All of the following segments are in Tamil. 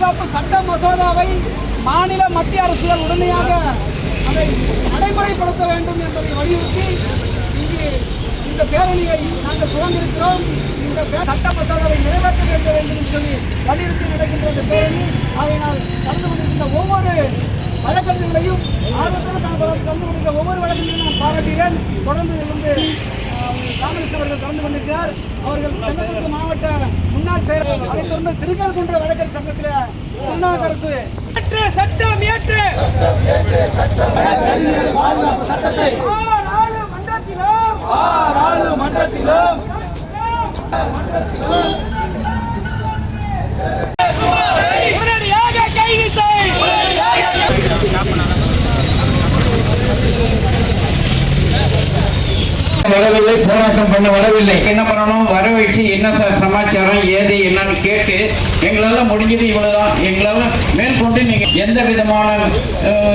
பாதுகாப்பாக சட்ட மசோதாவை மாநில மத்திய அரசுகள் உடனடியாக அதை நடைமுறைப்படுத்த வேண்டும் என்பதை வலியுறுத்தி இங்கு இந்த பேரணியை நாங்கள் துவங்கியிருக்கிறோம் இந்த பே- சட்ட மசோதாவை நிறைவேற்ற வேண்டும் என்று சொல்லி வலியுறுத்தி நடக்கின்ற இந்த பேரணி ஆகையினால் கலந்து கொண்டிருக்கின்ற ஒவ்வொரு வழக்கறிஞர்களையும் ஆர்வத்தோடு கலந்து கலந்து கொண்டிருக்கிற ஒவ்வொரு வழக்கறிஞரையும் நான் பாராட்டுகிறேன். தொடர்ந்து இருந்து வந்து அவர்கள் கலந்து கொண்டிருக்கிறார். அவர்கள் செங்கல்பட்டு மாவட்ட முன்னாள் செயலர் அதைத் தொடர்ந்து திருக்கல்குன்ற வழக்கறி சங்கத்தில் திருநாவுக்கரசு. ஏற்று சட்டம் ஏற்று. மன்றத்திலும். உடனடியாக வரவில்லை போராட்டம் பண்ண வரவில்லை. என்ன பண்ணணும்? வர வச்சு என்ன சார் சமாச்சாரம் ஏது என்னன்னு கேட்டு எங்களால முடிஞ்சது இவ்வளவுதான். எங்களால மேற்கொண்டு நீங்க எந்த விதமான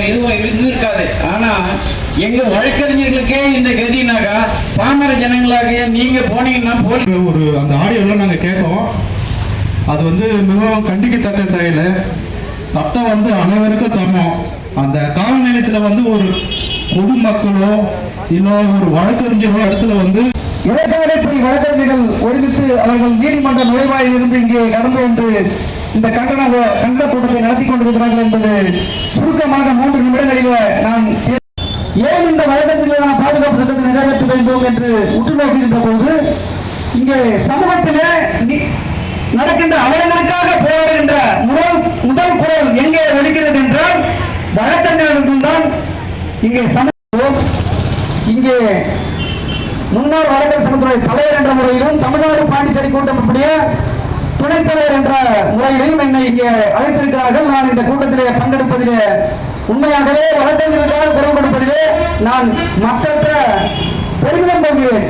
இதுவும் இருந்திருக்காது ஆனா எங்க வழக்கறிஞர்களுக்கே இந்த கதினாக்கா பாமர ஜனங்களாகிய நீங்க போனீங்கன்னா போலீஸ் ஒரு அந்த ஆடியோவில் நாங்கள் கேட்டோம். அது வந்து மிகவும் கண்டிக்கத்தக்க செயல். சட்டம் வந்து அனைவருக்கும் சமம். அந்த காவல் நிலையத்தில் வந்து ஒரு பொதுமக்களோ இல்லை ஒரு வழக்கறிஞரோ இடத்துல வந்து இடைக்காலப்படி வழக்கறிஞர்கள் ஒருமித்து அவர்கள் நீதிமன்ற நுழைவாயில் இருந்து இங்கே நடந்து வந்து இந்த கண்டன கண்டன கூட்டத்தை நடத்தி கொண்டிருக்கிறார்கள் என்பது சுருக்கமாக மூன்று நிமிடங்களில் நான் ஏன் இந்த வழக்கறிஞர்களான பாதுகாப்பு சட்டத்தை நிறைவேற்ற வேண்டும் என்று உற்று நோக்குகின்ற போது இங்கே சமூகத்திலே நடக்கின்ற அவலங்களுக்காக போராடுகின்ற இங்கே சமத்துவம் இங்கே முன்னாள் வழக்கறிஞர் சங்கத்துடைய தலைவர் என்ற முறையிலும் தமிழ்நாடு பாண்டிச்சேரி கூட்டமைப்புடைய துணைத் தலைவர் என்ற முறையிலும் என்னை இங்கே அழைத்திருக்கிறார்கள். நான் இந்த கூட்டத்திலே பங்கெடுப்பதிலே உண்மையாகவே வழக்கறிஞர்களுக்காக குரல் கொடுப்பதிலே நான் மற்ற பெருமிதம் கொள்கிறேன்.